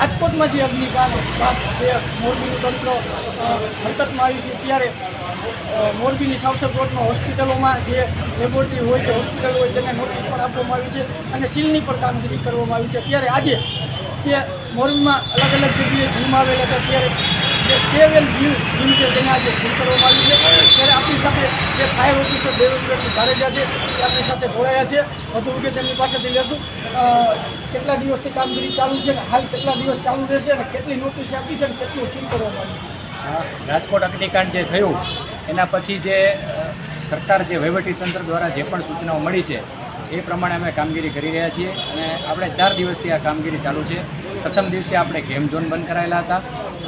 રાજકોટમાં જે અગ્નિકાંડ જે મોરબીનું તંત્ર હરકતમાં આવ્યું છે ત્યારે મોરબીની સાવસર કોર્ટમાં હોસ્પિટલોમાં જે લેબોરેટરી હોય કે હોસ્પિટલ હોય તેને નોટિસ પણ આપવામાં આવી છે અને સીલની પણ કામગીરી કરવામાં આવી છે. ત્યારે આજે જે મોરબીમાં અલગ અલગ જગ્યાએ જીમ આવેલા હતા, ત્યારે જે સ્ટેવેલ જીમ જીમ છે તેને આજે સીલ કરવામાં આવ્યું છે. ત્યારે ફાયર ઓફિસર દેવેન્દ્રસિંહ જાડેજા છે, એ આપણી સાથે જોડાયા છે. વધુ વિગત તેમની પાસેથી લેશું. કેટલા દિવસથી કામગીરી ચાલુ છે અને હાલ કેટલા દિવસ ચાલુ રહેશે અને કેટલી નોટિસ આપી છે અને કેટલું સીલ કરવામાં આવ્યું રાજકોટ અગ્નિકાંડ જે થયું, એના પછી જે સરકાર જે વહીવટીતંત્ર દ્વારા જે પણ સૂચનાઓ મળી છે, એ પ્રમાણે અમે કામગીરી કરી રહ્યા છીએ અને આપણે ચાર દિવસથી આ કામગીરી ચાલુ છે. પ્રથમ દિવસે આપણે ગેમ ઝોન બંધ કરાયેલા હતા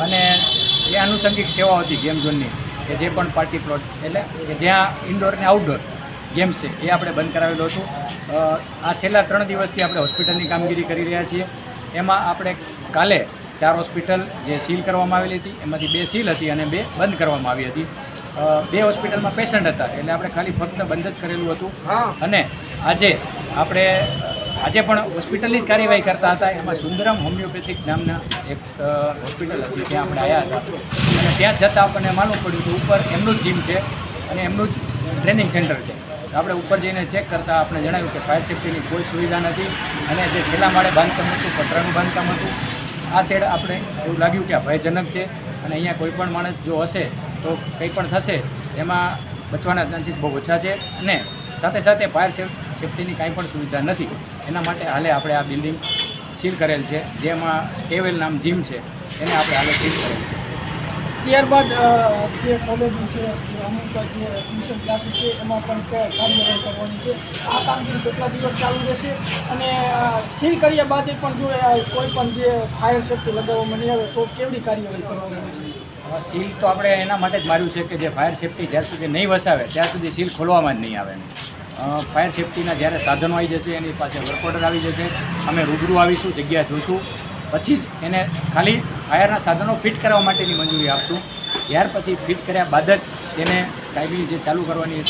અને એ આનુષંગિક સેવાઓ હતી ગેમ ઝોનની. કે જે પણ પાર્ટી પ્લોટ એટલે કે જ્યાં ઇન્ડોર અને આઉટડોર ગેમ્સ છે એ આપણે બંધ કરાવેલું હતું. આ છેલ્લા ત્રણ દિવસથી આપણે હોસ્પિટલની કામગીરી કરી રહ્યા છીએ. એમાં આપણે કાલે ચાર હોસ્પિટલ જે સીલ કરવામાં આવેલી હતી એમાંથી બે સીલ હતી અને બે બંધ કરવામાં આવી હતી. બે હોસ્પિટલમાં પેશન્ટ હતા એટલે આપણે ખાલી ફક્ત બંધ જ કરેલું હતું. અને આજે આપણે આજે પણ હોસ્પિટલની જ કાર્યવાહી કરતા હતા. એમાં સુંદરમ હોમિયોપેથિક નામના એક હોસ્પિટલ હતી, ત્યાં આપણે આવ્યા હતા. અને ત્યાં જતાં આપણને માલુમ પડ્યું કે ઉપર એમનું જ જીમ છે અને એમનું જ ટ્રેનિંગ સેન્ટર છે. તો આપણે ઉપર જઈને ચેક કરતાં આપણે જણાવ્યું કે ફાયર સેફ્ટીની કોઈ સુવિધા નથી અને જે છેલ્લા માળે બાંધકામ હતું પતરાનું બાંધકામ હતું, આ શેડ આપણે એવું લાગ્યું કે આ ભયજનક છે અને અહીંયા કોઈ પણ માણસ જો હશે તો કંઈ પણ થશે, એમાં બચવાના ચાન્સીસ બહુ ઓછા છે અને સાથે સાથે ફાયર સેફ્ટીની કાંઈ પણ સુવિધા નથી. એના માટે હાલે આપણે આ બિલ્ડિંગ સીલ કરેલ છે જેમાં સ્ટેવેલ નામ જીમ છે એને આપણે હાલે સીલ કરેલ છે. ત્યારબાદ જે કોલેજો છે અમુક જે ટ્યુશન ક્લાસીસ છે એમાં પણ કાર્યવાહી કરવાની છે. આ કામગીરી કેટલા દિવસ ચાલુ રહેશે? અને સીલ કર્યા બાદ પણ જો કોઈ પણ જે ફાયર સેફ્ટી લગાવવામાં નહીં આવે તો કેવડી કાર્યવાહી કરવામાં છે સીલ તો આપણે એના માટે જ માર્યું છે કે જે ફાયર સેફ્ટી જ્યાં સુધી નહીં વસાવે ત્યાં સુધી સીલ ખોલવામાં જ નહીં આવે ફાયર સેફ્ટીના જ્યારે સાધનો આવી જશે, એની પાસે વર્ક આવી જશે, અમે રૂબરૂ આવીશું, જગ્યા જોઈશું પછી જ એને ખાલી ફાયરના સાધનો ફિટ કરવા માટેની મંજૂરી આપશું. ત્યાર પછી ફિટ કર્યા બાદ જ તેને કાયમી જે ચાલુ કરવાની